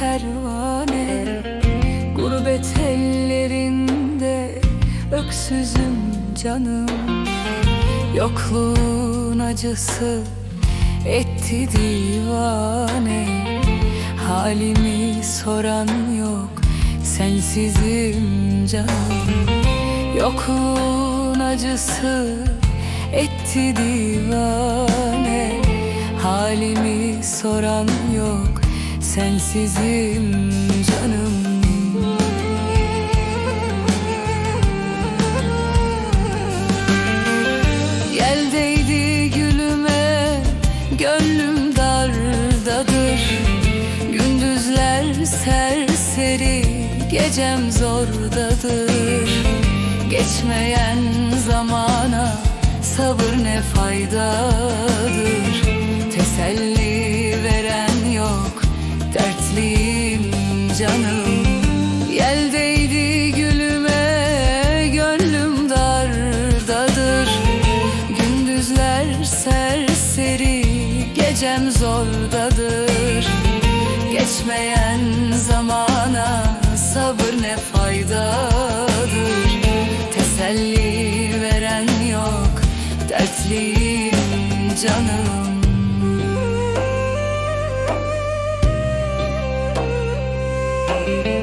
pervane. Gurbet ellerinde öksüzüm canım. Yokluğun acısı etti divane. Halimi soran yok sensizim canım. Yokluğun acısı etti divane. Halimi soran yok sensizim canım Gel değdi gülüme Gönlüm dardadır. Gündüzler serseri Gecem zordadır. Geçmeyen zamana Sabır ne faydadır? Teselli Gecem zordadır. Geçmeyen zamana Sabır ne faydadır. Teselli veren yok Dertliyim canım. Herkes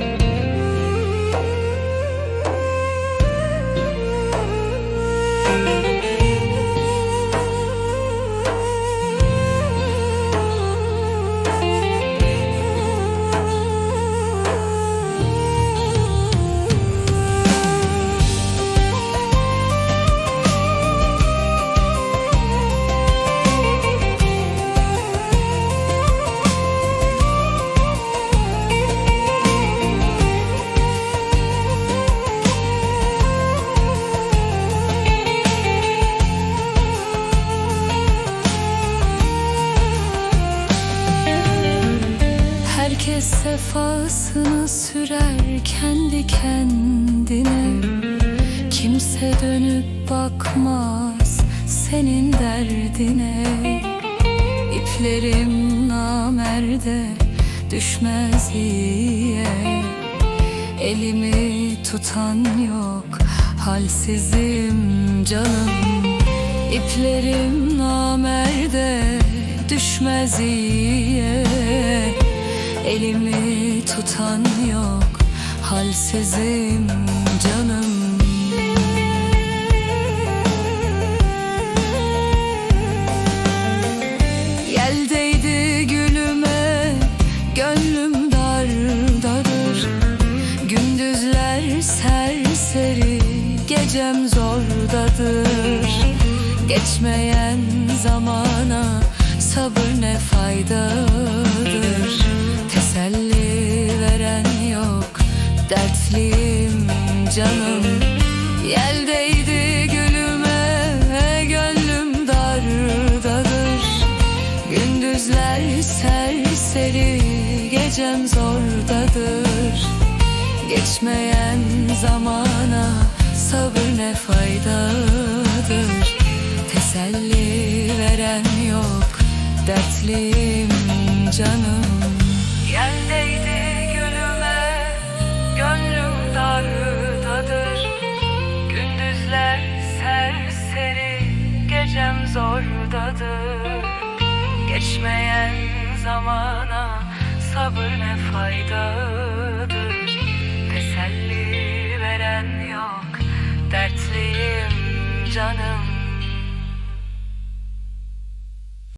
sefasını sürer kendi kendine. Kimse dönüp bakmaz senin derdine. İplerim namerde düşmez iyiye. Elimi tutan yok halsizim canım. İplerim namerde düşmez iyiye Elimi tutan yok. Halsizim canım. Yel gülüme Gönlüm dardadır. Gündüzler serseri Gecem zordadır. Geçmeyen zamana Sabır ne faydadır canım Yel değdi Gönlüm dardadır. Gündüzler serseri Gecem zordadır. Geçmeyen zamana Sabır ne faydadır. Teselli veren yok Dertliyim canım serseri Gecem zordadır. Geçmeyen zamana Sabır ne faydadır? Teselli veren yok Dertliyim canım